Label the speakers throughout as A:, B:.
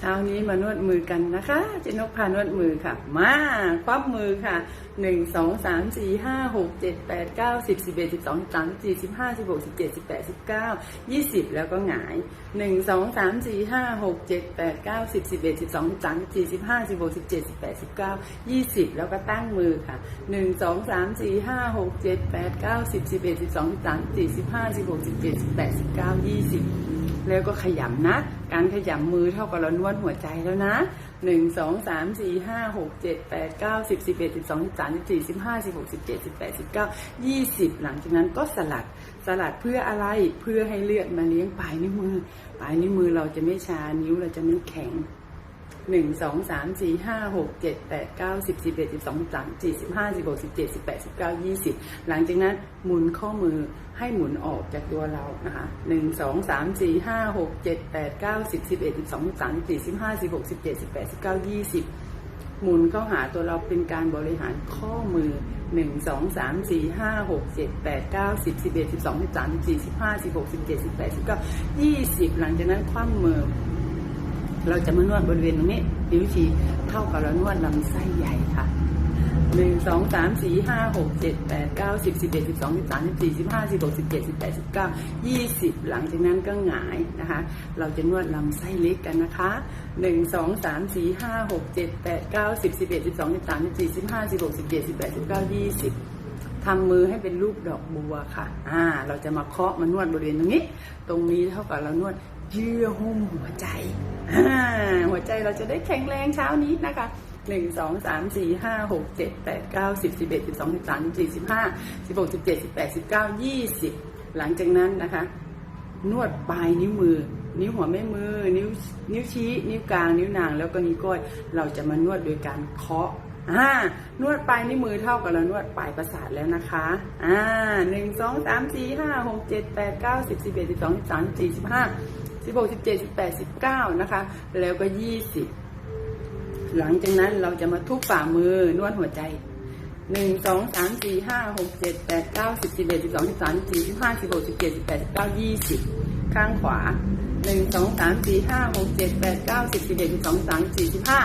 A: เช้านี้มานวดมือกันนะคะเจนกพานวดมือค่ะ มาควับมือค่ะหนึ่งสองสามสี่ห้าหกเจ็ดแปดเก้าสิบสิบเอ็ดสิบสองสิบสามสิบสี่สิบห้าสิบหกสิบเจ็ดสิบแปดสิบเก้ายี่สิบแล้วก็หงายหนึ่งสองสามสี่ห้าหกเจ็ดแปดเก้าสิบสิบเอ็ดสิบสองสิบสามสิบสี่สิบห้าสิบหกสิบเจ็ดสิบแปดสิบเก้ายี่สิบแล้วก็ตั้งมือค่ะหนึ่งสองสามสี่ห้าหกเจ็ดแปดเก้าสิบสิบเอ็ดสิบสองสิบสามสิบสี่สิบห้าสิบหกสิบเจ็ดสิบแปดสิบเก้ายี่สิบ แล้วก็ขยำนะ การขยำมือเท่ากับเรานวดหัวใจแล้วนะหนึ่งสองสามสี่ห้าหกเจ็ดแปดเก้าสิบสิบเอ็ดสิบสองสิบสามสิบสี่สิบห้าสิบหกสิบเจ็ดสิบแปดสิบเก้ายี่สิบหลังจากนั้นก็สลัดสลัดเพื่ออะไรเพื่อให้เลือดมาเลี้ยงปลายนิ้วมือ ปลายนิ้วมือเราจะไม่ชานิ้วเราจะไม่แข็ง หนึ่งสองสามสี่ห้าหกเจ็ดแปดเก้าสิบสิบเอ็ดสิบสองสิบสามสี่สิบห้าสิบหกสิบเจ็ดสิบแปดสิบเก้ายี่สิบหลังจากนั้นหมุนข้อมือให้หมุนออกจากตัวเรานะคะหนึ่งสองสามสี่ห้าหกเจ็ดแปดเก้าสิบสิบเอ็ดสิบสองสิบสามสี่สิบห้าสิบหกสิบเจ็ดสิบแปดสิบเก้ายี่สิบหมุนเข้าหาตัวเราเป็นการบริหารข้อมือหนึ่งสองสามสี่ห้าหกเจ็ดแปดเก้าสิบสิบเอ็ดสิบสองสิบสามสิบสี่สิบห้าสิบหกสิบเจ็ดสิบแปดสิบเก้ายี่สิบหลังจากนั้นคว่ำมือ เราจะมานวดบริเวณตรงนี้นิ้วชี้เท่ากับเรานวดลำไส้ใหญ่ค่ะหนึ่งสองสามสี่ห้าหกเจ็ดแปดเก้าสิบสิบเอ็ดสิบสองสิบสามสิบสี่สิบห้าสิบหกสิบเจ็ดสิบแปดสิบเก้ายี่สิบหลังจากนั้นก็หงายนะคะ เราจะนวดลำไส้เล็กกันนะคะหนึ่งสองสามสี่ห้าหกเจ็ดแปดเก้าสิบสิบเอ็ดสิบสองสิบสามสิบสี่สิบห้าสิบหกสิบเจ็ดสิบแปดสิบเก้ายี่สิบทำมือให้เป็นรูปดอกบัวค่ะ อ่า เราจะมาเคาะมานวดบริเวณตรงนี้ ตรงนี้เท่ากับเรานวด เยื่อหุ้มหัวใจ หัวใจเราจะได้แข็งแรงเช้านี้นะคะหนึ่งสองสามสี่ห้าหกเจ็ดแปดเก้าสิบสิบเอ็ดสิบสองสิบสามสิบสี่สิบห้าสิบหกสิบเจ็ดสิบแปดสิบเก้ายี่สิบหลังจากนั้นนะคะ นวดปลายนิ้วมือ นิ้วหัวแม่มือ นิ้วนิ้วชี้ นิ้วกลาง นิ้วนางแล้วก็นิ้วก้อย เราจะมานวดโดยการเคาะ อ่านวดปลายนิ้วมือเท่ากับเรานวดปลายประสาทแล้วนะคะ อ่าหนึ่งสองสามสี่ห้าหกเจ็ดแปดเก้าสิบสิบเอ็ดสิบสองสิบสามสี่สิบห้าสิบหกสิบเจ็ดสิบแปดสิบเก้านะคะ แล้วก็ยี่สิบหลังจากนั้นเราจะมาทุบฝ่ามือนวดหัวใจหนึ่งสองสามสี่ห้าหกเจ็ดแปดเก้าสิบสิบเอ็ดสิบสองสิบสามสี่สิบห้าสิบหกสิบเจ็ดสิบแปดสิบเก้ายี่สิบข้างขวาหนึ่งสองสามสี่ห้าหกเจ็ดแปดเก้าสิบสิบเอ็ดสิบสองสิบสามสี่สิบห้า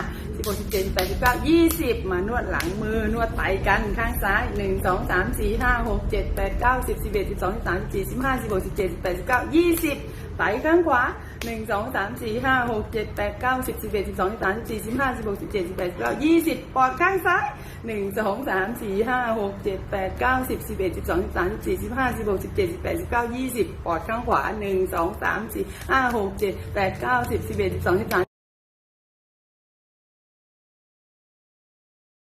A: สิบหกสิบเจ็ดแปดสิบเก้ายี่สิบมานวดหลังมือนวดไตกันข้างซ้ายหนึ่งสองสามสี่ห้าหกเจ็ดแปดเก้าสิบสิบเอ็ดสิบสองสิบสามสิบสี่สิบห้าสิบหกสิบเจ็ดสิบแปดสิบเก้ายี่สิบไตข้างขวาหนึ่งสองสามสี่ห้าหกเจ็ดแปดเก้าสิบสิบเอ็ดสิบสองสิบสามสิบสี่สิบห้าสิบหกสิบเจ็ดสิบแปดสิบเก้ายี่สิบปอดข้างซ้ายหนึ่งสองสามสี่ห้าหกเจ็ดแปดเก้าสิบสิบเอ็ดสิบสองสิบสามสิบสี่สิบห้าสิบหกสิบเจ็ดสิบแปดสิบเก้ายี่สิบปอดข้างขวาหนึ่งสองสามสี่ห้าหกเจ็ดแปดเก้าสิบสิบเอ็ดสิบสองสิบสาม